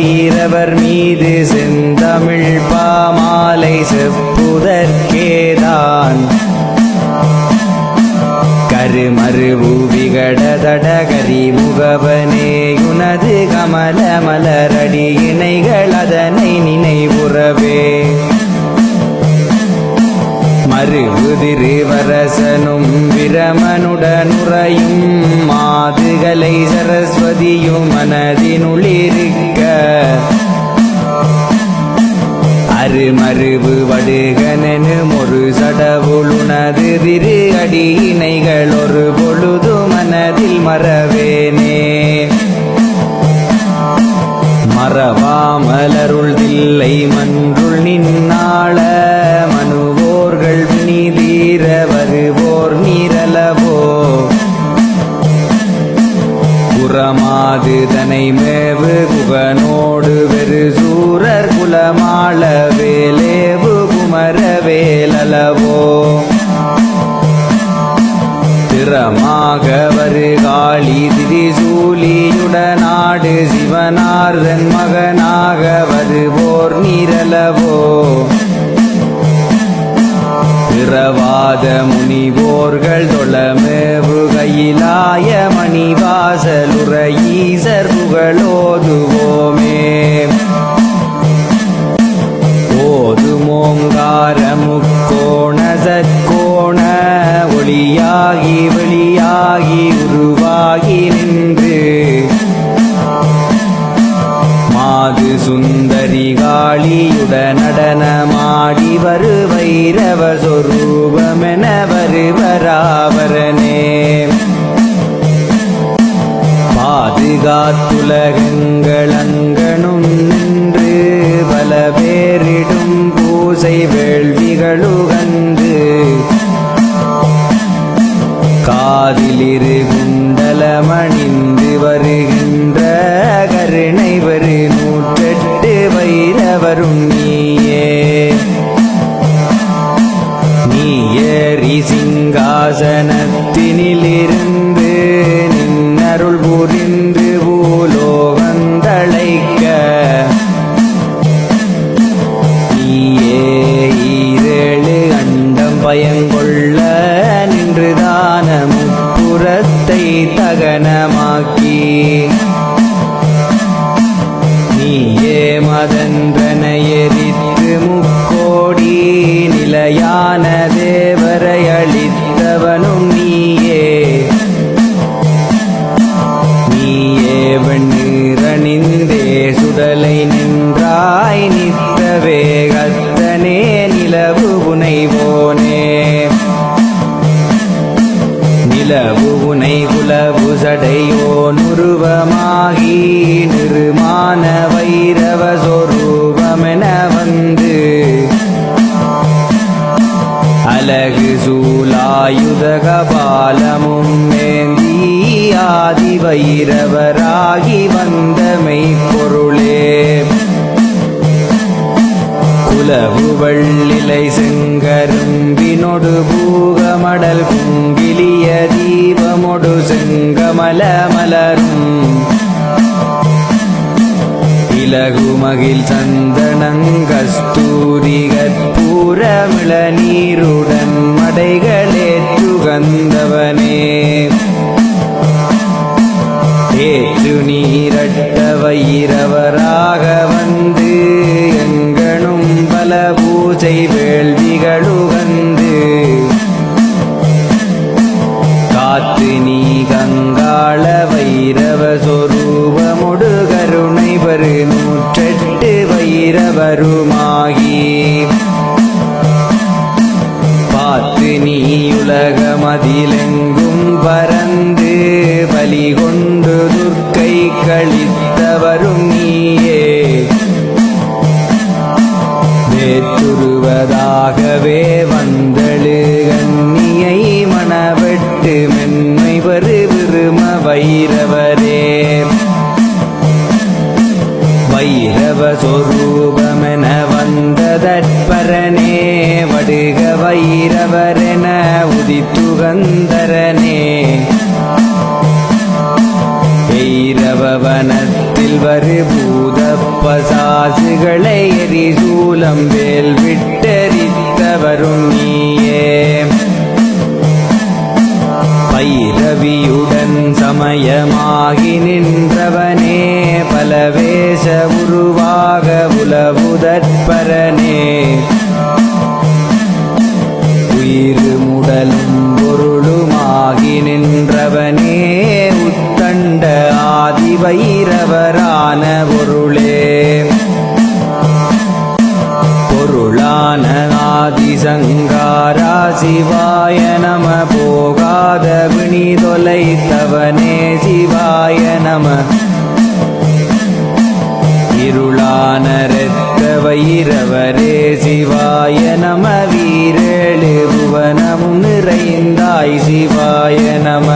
வைரவர் மீது செந்தமிழ் பாமாலை செப்புதற்கேதான். கருமருவு முகவனே உனது கமல மலரடி இணைகள் அதன் திரிவரசனும் பிரமனுடனுறையும் மாதுகளை சரஸ்வதியும் மனதினுளிருக்க. அருமருவு வடுகனெனும் ஒரு சடவுளுனது திரு அடியினைகள் ஒரு பொழுது மனதில் மறவேனே. மறவாமலருள் தில்லை மன்ற புறமாது தனை மேவு குகனோடு வெறு சூரர் குலமாள வேலேவு குமர வேலலவோ திறமாக வருகாளி திரிசூலியுடனாடு சிவனார்தன் மகனாக வருவோர் நீரலவோ பிறவாத முனிவோர்கள் தொழமேவு கையிலாய மணிவாசலுற புகழோதுவோமே. ஓதுமோங்கார முக்கோண ஒளியாகி வெளியாகி உருவாகி நின்று பராவரனே பாதுகாத்துலகங்கள் அங்கனும் நின்று பல பேரிடும் பூசை வேள்விகளும் தகனமாக்கி நீயே மதன்றன எரித்து முக்கோடி நிலையான தேவரை அளித்தவனும் அழகு சூலாயுதக பாலமும் மேந்தி ஆதி வைரவராகி வந்த மெய்ப்பொருளே. குலவு வள்ளிலை செங்கரும்பினொடு பூகமடல் குங்கிலிய தீபமொடு செங்கமல மலர் இலகுமகில் சந்தனங்கஸ்தூரி கற்பூரமிள நீருடன் மடைகளே துகந்தவன் பார்த்து நீ உலகமதிலெங்கும் பறந்து பலி கொண்டு துர்க்கை கழித்தவரும் நீயே. வேற்றுருவதாகவே வந்தழு கண்ணியை மணவெட்டு மென்மை வரு விரும வைரவரே. வைரவ சொரூ வைரவ வரு பூத பசாசுகளை எரிசூலம் வேல் விட்டறித்தவரும் நீயே. பைரவியுடன் சமயமாகி நின்றவனே பலவேஷ உருவாக உலவுதற்பரனே. உயிரு முடலும் பொருளுமாகி நின்றவனே ஆதி வைரவரான பொருளே. பொருளான ஆதிசங்காரா சிவாய நம போகாத விணி தொலைத்தவனே சிவாய நம. இருளான இரத்த வைரவரே சிவாய நம வீரேழு புவனமும் நிறைந்தாய் சிவாய நம.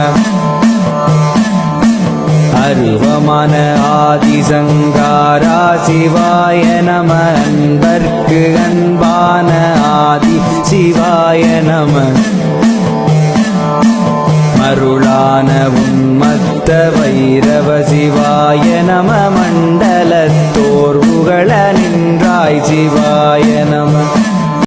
அருவமான ஆதிசங்காரா சிவாய நம அன்பர்க்கு அன்பான ஆதி சிவாய நம. மருளான உன்மத்த வைரவ சிவாய நம. மண்டலத்தோர் புகழ நின்றாய் சிவாய நம.